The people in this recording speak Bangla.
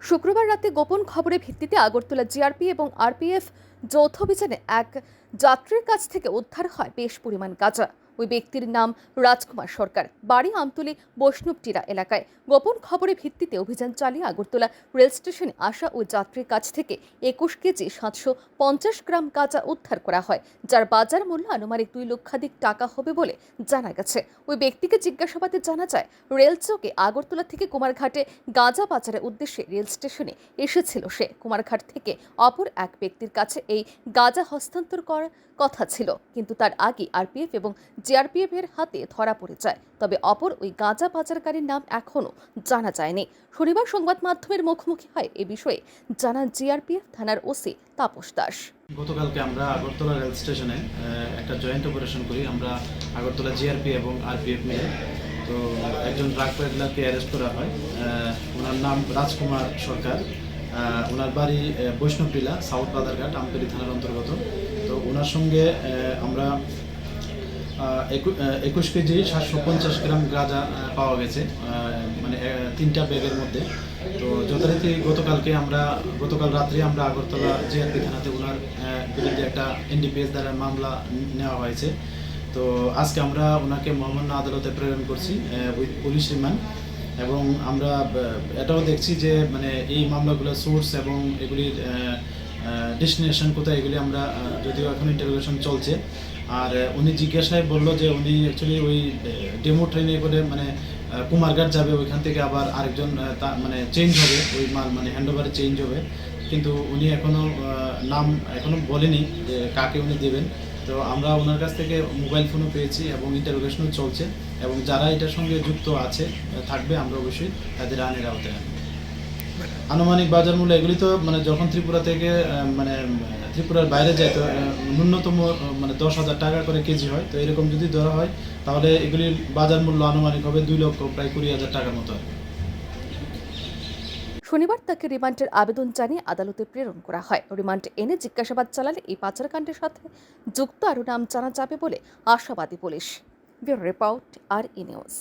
শুক্রবার রাতে গোপন খবরের ভিত্তিতে আগরতলা জিআরপি এবং আরপিএফ যৌথ অভিযানে এক যাত্রীর কাছ থেকে উদ্ধার হয় বেশ পরিমাণ গাঁজা ওই ব্যক্তির নাম রাজকুমার সরকার। বাড়ি আমতলী, বৈষ্ণবটিরা এলাকায়। গোপন খবরের ভিত্তিতে অভিযান চালিয়ে আগরতলা রেল স্টেশনে আসা ওই যাত্রীর কাছ থেকে একুশ কেজি সাতশো পঞ্চাশ গ্রাম কাঁচা উদ্ধার করা হয়, যার বাজার মূল্য আনুমানিক দুই লক্ষাধিক টাকা হবে বলে জানা গেছে। ওই ব্যক্তিকে জিজ্ঞাসাবাদে জানা যায়, রেল চৌকে আগরতলা থেকে কুমারঘাটে গাঁজা পাচারের উদ্দেশ্যে রেল স্টেশনে এসেছিল সে। কুমারঘাট থেকে অপর এক ব্যক্তির কাছে এই গাঁজা হস্তান্তর করার কথা ছিল, কিন্তু তার আগে আরপিএফ এবং জিআরপিএফ এর হাতে ধরা পড়ে যায়। তবে অপর ওই গাঁজা পাচারকারীর নাম এখনও জানা যায়নি। শনিবার সংবাদ মাধ্যমের মুখোমুখি হয় এ বিষয়ে। জানান জিআরপিএফ থানার ওসি তাপস দাস। গতকালকে আমরা আগরতলা রেল স্টেশনে একটা জয়েন্ট অপারেশন করি। আমরা আগরতলা জিআরপি এবং আরপিএফ মিলে। তো একজন ড্রাগ পেডলারকে অ্যারেস্ট করা হয়। ওনার নাম রাজকুমার সরকার। ওনার বাড়ি বৈষ্ণবটিলা সাউথ বাজারঘাট, আমতলী থানার অন্তর্গত। তো ওনার সঙ্গে আমরা একুশ কেজি সাতশো পঞ্চাশ গ্রাম গাঁজা পাওয়া গেছে মানে তিনটা ব্যাগের মধ্যে। তো যথারীতি গতকালকে আমরা গতকাল রাত্রে আমরা আগরতলা জিআরপি থানাতে ওনার বিরুদ্ধে একটা এনডিপিএস দ্বারা মামলা নেওয়া হয়েছে। তো আজকে আমরা ওনাকে মহামান্য আদালতে প্রেরণ করছি উইথ পুলিশ রিমান্ড। এবং আমরা এটাও দেখছি যে মানে এই মামলাগুলোর সোর্স এবং এগুলির ডেস্টিনেশন কোথায় এগুলি আমরা যদিও এখন ইন্টারোগেশন চলছে। আর উনি জিজ্ঞাসায় বলল যে উনি অ্যাকচুয়ালি ওই ডেমো ট্রেনে করে মানে কুমারঘাট যাবে, ওইখান থেকে আবার আরেকজন মানে চেঞ্জ হবে, ওই মাল মানে হ্যান্ড ওভারে চেঞ্জ হবে। কিন্তু উনি এখনও নাম এখনও বলেনি যে কাকে উনি দেবেন। তো আমরা ওনার কাছ থেকে মোবাইল ফোনও পেয়েছি এবং ইন্টারোগেশনও চলছে এবং যারা এটার সঙ্গে যুক্ত আছে থাকবে, আমরা অবশ্যই তাদের আইনের আওতায় আনব। আনুমানিক বাজার মূল্য, এগুলি তো মানে যখন ত্রিপুরা থেকে মানে ত্রিপুরার বাইরে যায়, তো ন্যূনতম মানে দশ হাজার টাকা করে কেজি হয়। তো এরকম যদি ধরা হয়, তাহলে এগুলির বাজার মূল্য আনুমানিক হবে দুই লক্ষ, প্রায় কুড়ি হাজার টাকার মতো আর শনিবার তাকে রিমান্ডের আবেদন জানিয়ে আদালতে প্রেরণ করা হয়। রিমান্ড এনে জিজ্ঞাসাবাদ চালালে এই পাচারকাণ্ডের সাথে যুক্ত আরও নাম জানা যাবে বলে আশাবাদী পুলিশ। ব্যুরো রিপোর্ট, আর ই নিউজ।